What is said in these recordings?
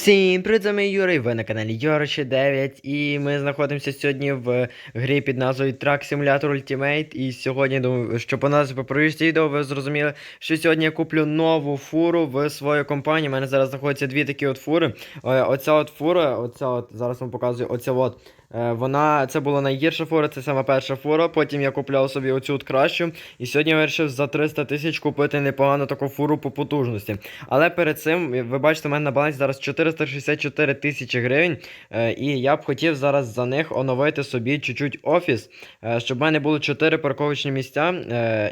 Всім привіт, з вами Юрій, ви на каналі Юричі 9 і ми знаходимося сьогодні в грі під назвою Truck Simulator Ultimate. І сьогодні, думаю, що по назві по відео ви зрозуміли, що сьогодні я куплю нову фуру в свою компанію. У мене зараз знаходяться дві такі от фури. Е, Оця от фура, оця от, зараз вам показую, оця от. Е, Вона, це була найгірша фура, це сама перша фура. Потім я купляв собі оцю от кращу. І сьогодні вирішив за 300 тисяч купити непогану таку фуру по потужності. Але перед цим, ви бачите, у мене на балансі зараз 464 тисячі гривень. е, І я б хотів зараз за них оновити собі чуть-чуть офіс, е, щоб в мене було 4 парковочні місця.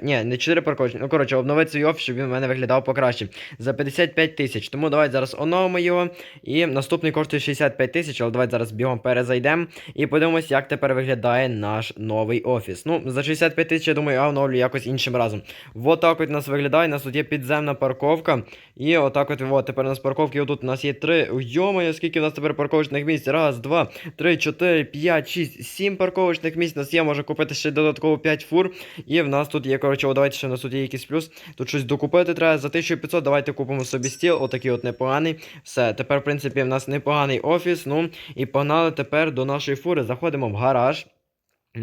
Ні, не 4 парковочні. Ну, коротше, обновити свій офіс, щоб він в мене виглядав покраще. За 55 тисяч. Тому давайте зараз оновимо його. І наступний коштує 65 тисяч, але давайте зараз бігом перезайдемо. І подивимось, як тепер виглядає наш новий офіс. Ну, за 65 тисяч, я думаю, я оновлю якось іншим разом. Вот так от у нас виглядає. У нас тут є підземна парковка. І отак от, от тепер у нас парковки. Отут у нас є три. Йомаю, скільки у нас тепер парковочних місць? Раз, два, три, чотири, п'ять, шість, сім парковочних місць. У нас є, може купити ще додатково 5 фур. І в нас тут є, коротше, о, давайте ще у нас тут є якийсь плюс. Тут щось докупити треба. За 1500 давайте купимо собі стіл. Отакий от непоганий. Все, тепер, в принципі, в нас непоганий офіс. Ну, і погнали тепер до нашої фури. Заходимо в гараж.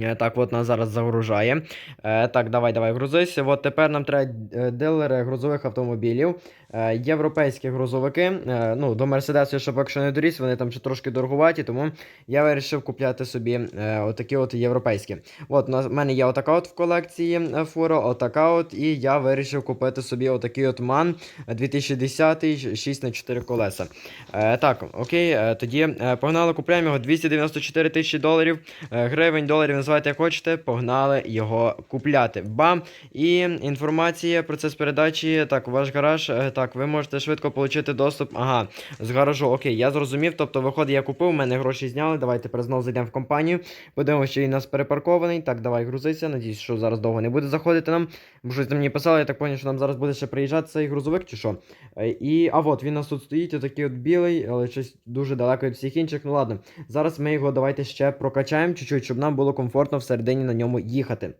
Е, Так, от нас зараз загружає. Е, так, давай, давай, грузися. От тепер нам треба е, дилери грузових автомобілів. Європейські грузовики. Ну, до Мерседесу, щоб якщо не доріс, вони там ще трошки дорогуваті, тому я вирішив купляти собі отакі от європейські. От, у мене є отака от в колекції фура, отака от, і я вирішив купити собі отакий от ман 2010 6 на 4 колеса. Так, окей, тоді погнали, купляємо його 294 тисячі доларів. Гривень, доларів, називайте як хочете, погнали його купляти. Бам! І інформація, процес передачі. Так, ваш гараж. е, Так, ви можете швидко отримати доступ. Ага, з гаражу. Окей, я зрозумів. Тобто, виходить, я купив, у мене гроші зняли. Давайте знову зайдемо в компанію. Подивимося, що він у нас перепаркований. Так, давай грузися. Надіюсь, що зараз довго не буде заходити нам. Бо щось там мені писали, я так зрозумів, що нам зараз буде ще приїжджати цей грузовик, чи що. Е, І, а от він у нас тут стоїть, отакий от білий, але щось дуже далеко від всіх інших. Ну ладно, зараз ми його давайте ще прокачаємо чуть-чуть, щоб нам було комфортно всередині на ньому їхати.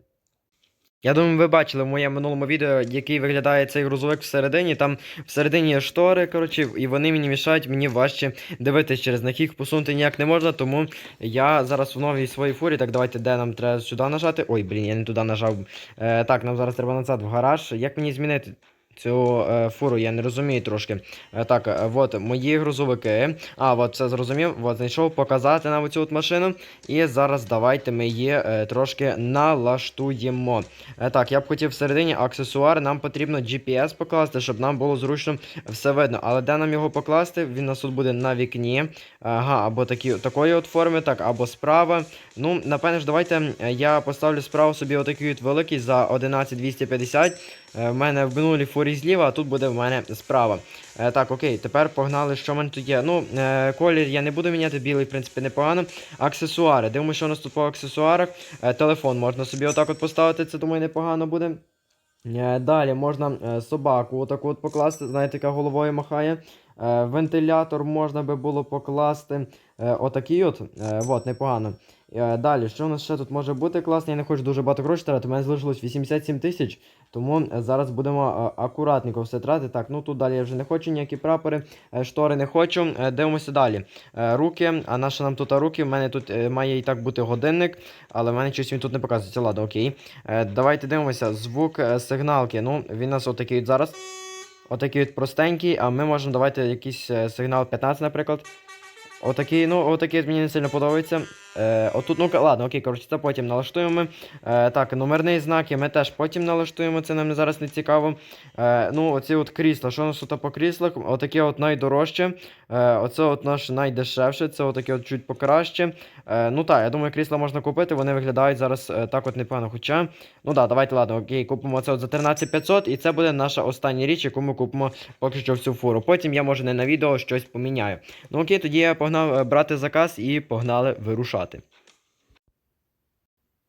Я думаю, ви бачили в моєму минулому відео, який виглядає цей грузовик всередині. Там всередині є штори, коротше, і вони мені мішають, мені важче дивитись через них. Їх посунути ніяк не можна, тому я зараз в новій своїй фурі. Так, давайте, де нам треба сюди нажати. Ой, блін, я не туди нажав. Е, так, нам зараз треба назад в гараж. Як мені змінити? Цю е, фуру я не розумію трошки. Е, так, е, от мої грузовики. А, от це зрозумів. От знайшов показати нам цю от машину. І зараз давайте ми її е, трошки налаштуємо. Е, так, я б хотів всередині аксесуар. Нам потрібно GPS покласти, щоб нам було зручно все видно. Але де нам його покласти? Він у нас тут буде на вікні. Ага, або такі, такої от форми, так, або справа. Ну, напевне ж, давайте е, я поставлю справа собі отакий от великий за 11250. Е, В мене в минулій фурі зліва, а тут буде в мене справа. Е, так, окей, тепер погнали, що в мене тут є. Ну, е, колір я не буду міняти, білий, в принципі, непогано. Аксесуари. Дивимося, що у нас тут по аксесуарах. Телефон можна собі отак от поставити, це думаю, непогано буде. Далі можна собаку отаку от покласти, знаєте, яка головою махає. Е, Вентилятор можна би було покласти. Е, Отакий от. Е, Вот, непогано. Далі, що у нас ще тут може бути класно? Я не хочу дуже багато грошей тратити, у мене залишилось 87 тисяч, тому зараз будемо акуратненько все тратити. Так, ну тут далі я вже не хочу ніякі прапори, штори не хочу. Дивимося далі. Руки, а наша нам тут руки? У мене тут має і так бути годинник, але в мене щось він тут не показується. Ладно, окей. Давайте дивимося. Звук сигналки. Ну, він у нас отакий от зараз. Отакий от простенький, а ми можемо давати якийсь е, сигнал 15, наприклад. Отакий, ну, отакий от мені не сильно подобається. Е, отут, ну ладно, окей, коротше, це потім налаштуємо. Е, так, номерні знаки ми теж потім налаштуємо, це нам зараз не цікаво. Е, ну, оці от крісла, що у нас тут по кріслах? Отаке от найдорожче. Е, оце от наш найдешевше, це отаке от чуть покраще. Е, ну так, я думаю, крісла можна купити, вони виглядають зараз е, так от непогано. Хоча, ну так, давайте, ладно, окей, купимо це от за 13500, і це буде наша остання річ, яку ми купимо поки що всю фуру. Потім я, може, не на відео щось поміняю. Ну окей, тоді я погнав е, брати заказ і погнали вирушати.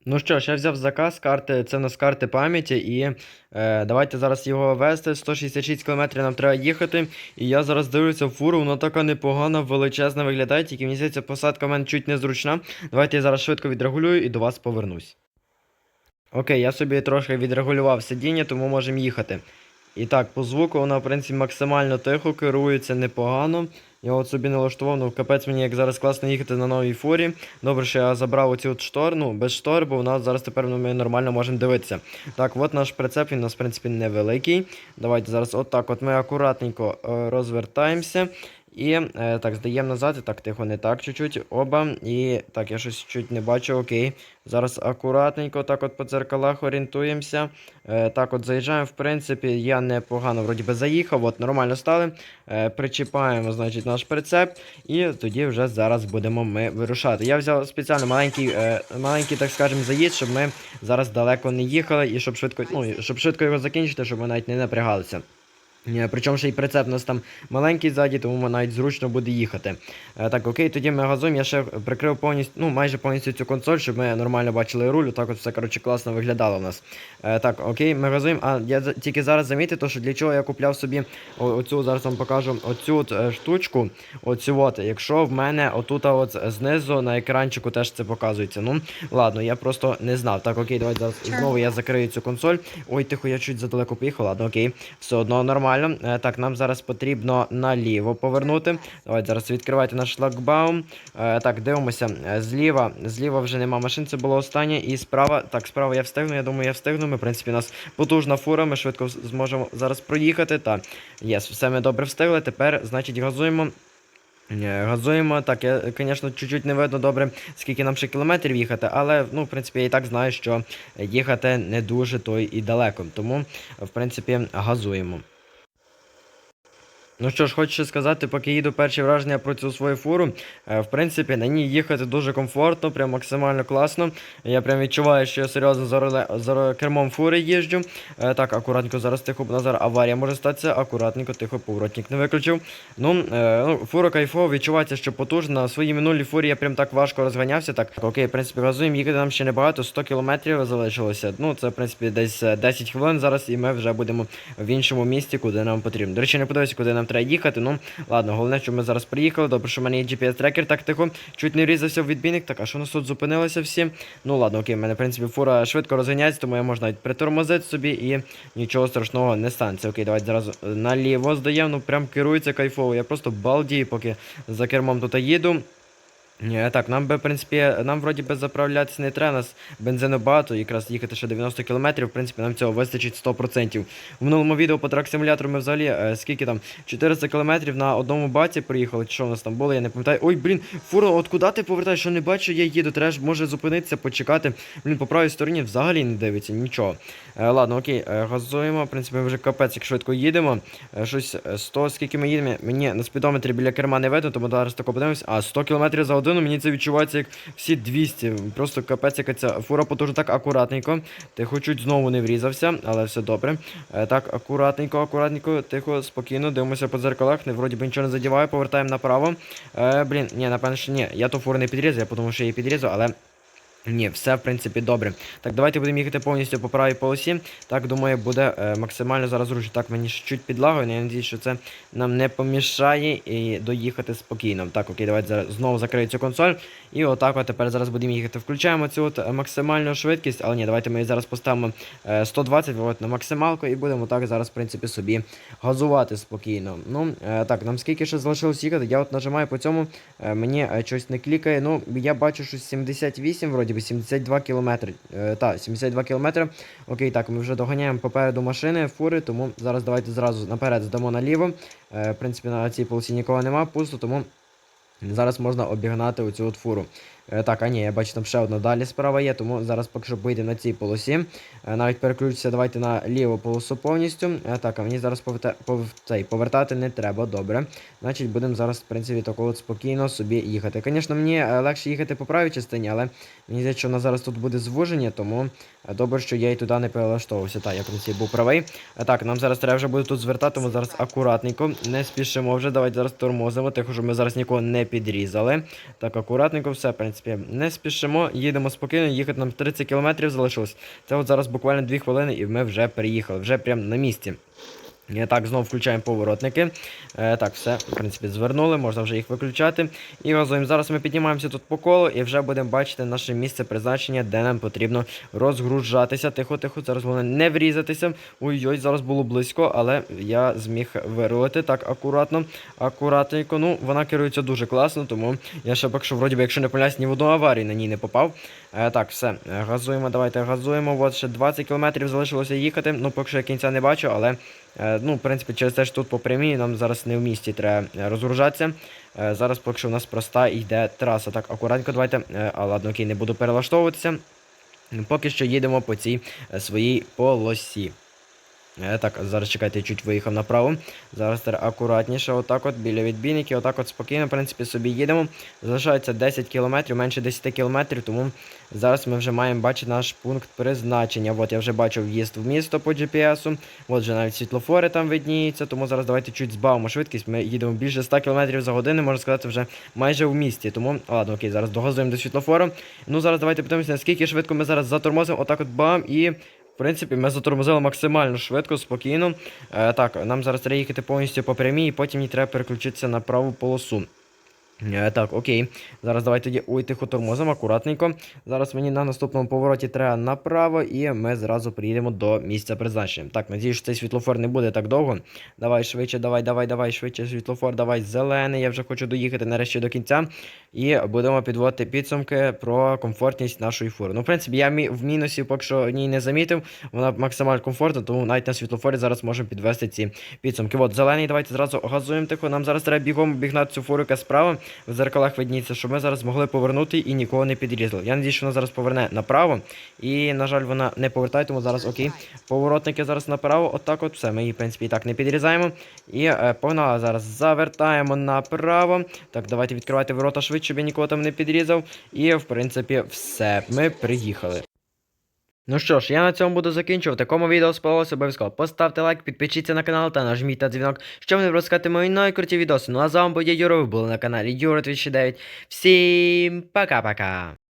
Ну що ж, я взяв заказ карти, це в нас карти пам'яті, і е, давайте зараз його вести. 166 км нам треба їхати. І я зараз дивлюся в фуру, вона така непогана, величезна виглядає, тільки мені здається, посадка в мене чуть незручна. Давайте я зараз швидко відрегулюю і до вас повернусь. Окей, я собі трошки відрегулював сидіння, тому можемо їхати. І так, по звуку вона, в принципі, максимально тихо керується непогано. Я от собі налаштував, ну капець мені як зараз класно їхати на новій фурі. Добре, що я забрав оці от штор, ну без штор, бо в нас зараз тепер ну, ми нормально можемо дивитися. Так, от наш прицеп, він у нас, в принципі, невеликий. Давайте зараз отак от ми акуратненько е, розвертаємося. І е, так, здаємо назад, так, тихо, не так, чуть-чуть. Оба. І так, я щось чуть не бачу, окей. Зараз акуратненько, так от по дзеркалах орієнтуємося. Е, так, от заїжджаємо, в принципі, я непогано вроді би заїхав, от нормально стали. Е, причіпаємо, значить, наш прицеп. І тоді вже зараз будемо ми вирушати. Я взяв спеціально маленький, маленький, так скажемо, заїзд, щоб ми зараз далеко не їхали і щоб швидко, ну, щоб швидко його закінчити, щоб ми навіть не напрягалися. Е, Причому ще й прицеп у нас там маленький ззаді, тому навіть зручно буде їхати. Е, так, окей, тоді ми газуємо. Я ще прикрив повністю, ну майже повністю цю консоль, щоб ми нормально бачили руль. Так от все коротше класно виглядало у нас. Е, так, окей, ми газуємо. А я тільки зараз замітив, то, що для чого я купляв собі оцю, зараз вам покажу оцю от, штучку. Оцю от, якщо в мене отут от знизу на екранчику теж це показується. Ну, ладно, я просто не знав. Так, окей, давайте зараз знову я закрию цю консоль. Ой, тихо, я чуть задалеко поїхав. Ладно, окей. Все одно нормально. Е, так, нам зараз потрібно наліво повернути. Давайте зараз відкривайте наш шлагбаум. Е, так, дивимося. Е, Зліва, зліва вже нема машин, це було останнє. І справа. Так, справа я встигну. Я думаю, я встигну. Ми, в принципі, у нас потужна фура. Ми швидко зможемо зараз проїхати. Так, єс, все ми добре встигли. Тепер, значить, газуємо. Газуємо, так, я, звісно, чуть-чуть не видно добре, скільки нам ще кілометрів їхати, але, ну, в принципі, я і так знаю, що їхати не дуже то і далеко. Тому, в принципі, газуємо. Ну що ж, хочу сказати, поки їду перші враження про цю свою фуру. Е, В принципі, на ній їхати дуже комфортно, прям максимально класно. Я прям відчуваю, що я серйозно за, руле, за кермом фури їжджу. Е, Так, акуратненько зараз тихо, бо зараз аварія може статися, акуратненько, тихо, поворотник не виключив. Ну, е, ну фура кайфова, відчувається, що потужна. На своїй минулій фурі я прям так важко розганявся. Так, окей, в принципі, газуємо, їхати нам ще небагато, 100 кілометрів залишилося. Ну, це, в принципі, десь е, 10 хвилин зараз, і ми вже будемо в іншому місті, куди нам потрібно. До речі, не подивився, куди нам треба їхати. Ну, ладно, головне, що ми зараз приїхали. Добре, що в мене є GPS-трекер, так тихо. Чуть не врізався в відбійник. Так, а що нас тут зупинилося всі? Ну ладно, окей, в мене, в принципі, фура швидко розганяється, тому я можу навіть притормозити собі і нічого страшного не станеться. Окей, давайте зразу е, наліво здаємо, ну прям керується кайфово. Я просто балдію, поки за кермом тут їду. Ні, так, нам би, в принципі, нам вроді би заправлятися не треба, нас бензину багато, якраз їхати ще 90 км, в принципі, нам цього вистачить 100%. В минулому відео по трак-симулятору ми взагалі, е, скільки там, 400 км на одному баці приїхали, чи що у нас там було, я не пам'ятаю. Ой, блін, фура, от куди ти повертаєш, що не бачу, я їду, треба може зупинитися, почекати. Блін, по правій стороні взагалі не дивиться, нічого. Е, ладно, окей, е, газуємо, в принципі, вже капець, як швидко їдемо. Е, щось е, 100, скільки ми їдемо, мені на спідометрі біля керма не видно, тому зараз тако подивимось. А 100 км за годину, мені це відчувається як всі 200. Просто капець, яка ця фура потужна так акуратненько. Тихо, чуть знову не врізався, але все добре. Е, так, акуратненько, акуратненько, тихо, спокійно, дивимося по дзеркалах, не вроді би нічого не задіваю, повертаємо направо. Е, блін, ні, напевно, що ні. Я то фуру не підрізав, я подумав, що її підрізав, але. Ні, все в принципі добре. Так, давайте будемо їхати повністю по правій полосі. Так, думаю, буде е, максимально зараз зручно. Так, мені чуть підлагою, я надіюсь, що це нам не помішає і доїхати спокійно. Так, окей, давайте зараз знову закрию цю консоль. І отак от тепер зараз будемо їхати. Включаємо цю от е, максимальну швидкість, але ні, давайте ми її зараз поставимо е, 120 от, на максималку і будемо так зараз, в принципі, собі газувати спокійно. Ну, е, так, нам скільки ще залишилось їхати? Я от нажимаю по цьому, е, мені е, щось не клікає. Ну, я бачу, що 78, вроді би 72 кілометри. Е, так, 72 кілометри. Окей, так, ми вже доганяємо попереду машини, фури, тому зараз давайте зразу наперед здамо наліво. Е, в принципі, на цій полосі нікого нема, пусто, тому зараз можна обігнати оцю от фуру. Е, так, а ні, я бачу, там ще одна далі справа є, тому зараз поки що поїдемо на цій полосі. Е, навіть переключуся, давайте на ліву полосу повністю. Е, так, а мені зараз поверта... пов... цей, повертати не треба, добре. Значить, будемо зараз, в принципі, тако от спокійно собі їхати. Звісно, мені легше їхати по правій частині, але мені здається, що нас зараз тут буде звуження, тому добре, що я і туди не перелаштовувався. Так, я в принципі був правий. Так, нам зараз треба вже буде тут звертати, тому зараз акуратненько, не спішимо вже. Давайте зараз тормозимо, тихо, щоб ми зараз нікого не підрізали. Так, акуратненько, все, в принципі, не спішимо, їдемо спокійно, їхати нам 30 км залишилось. Це от зараз буквально 2 хвилини, і ми вже приїхали, вже прямо на місці. Е, Так, знову включаємо поворотники. Е, так, все, в принципі, звернули, можна вже їх виключати. І газуємо. Зараз ми піднімаємося тут по колу і вже будемо бачити наше місце призначення, де нам потрібно розгружатися. Тихо-тихо, зараз головне не врізатися. Ой-ой, зараз було близько, але я зміг вирулити так акуратно, акуратненько. Ну, вона керується дуже класно, тому я ще поки що, вроді би, якщо не помиляюсь, ні в одну аварію на ній не попав. Е, так, все, газуємо, давайте газуємо. От ще 20 км залишилося їхати. Ну, поки що я кінця не бачу, але. Е, Ну, в принципі, через те, що тут по прямій, нам зараз не в місті треба е, розгружатися. Е, Зараз поки що у нас проста йде траса. Так, акуратненько давайте. А ладно, окей, не буду перелаштовуватися. Поки що їдемо по цій своїй полосі. Е, Так, зараз чекайте, я чуть виїхав направо. Зараз тепер акуратніше, отак от біля відбійників, отак от спокійно, в принципі, собі їдемо. Залишається 10 кілометрів, менше 10 кілометрів, тому зараз ми вже маємо бачити наш пункт призначення. От я вже бачив в'їзд в місто по GPS. От вже навіть світлофори там видніються, тому зараз давайте чуть збавимо швидкість. Ми їдемо більше 100 км за годину, можна сказати, вже майже в місті. Тому, ладно, окей, зараз догазуємо до світлофору. Ну зараз давайте подивимося, наскільки швидко ми зараз затормозимо. Отак от бам і. Принципі, ми затормозили максимально швидко, спокійно. Е, так, нам зараз треба їхати повністю по прямій, і потім їй треба переключитися на праву полосу. Е, так, окей. Зараз давайте тоді ой, тихо акуратненько. Зараз мені на наступному повороті треба направо, і ми зразу приїдемо до місця призначення. Так, надіюсь, що цей світлофор не буде так довго. Давай швидше, давай, давай, давай, швидше світлофор, давай зелений. Я вже хочу доїхати нарешті до кінця. І будемо підводити підсумки про комфортність нашої фури. Ну, в принципі, я в мінусі поки що ній не замітив. Вона максимально комфортна, тому навіть на світлофорі зараз можемо підвести ці підсумки. От, зелений, давайте зразу газуємо тихо. Нам зараз треба бігом обігнати цю фуру, яка справа. В зеркалах видніється, щоб ми зараз змогли повернути і нікого не підрізали. Я надію, що вона зараз поверне направо. І, на жаль, вона не повертає, тому зараз окей. Поворотники зараз направо. Отак от все. Ми її, в принципі, і так не підрізаємо. І е, погнали зараз. Завертаємо направо. Так, давайте відкривайте ворота швидше, щоб я нікого там не підрізав. І, в принципі, все. Ми приїхали. Ну що ж, я на цьому буду закінчувати. Кому відео сподобалося, обов'язково поставте лайк, підпишіться на канал та нажміть на дзвінок, щоб не пропускати мої нові круті відоси. Ну а з вами був Юра, ви були на каналі Юра 2009. Всім пока-пока!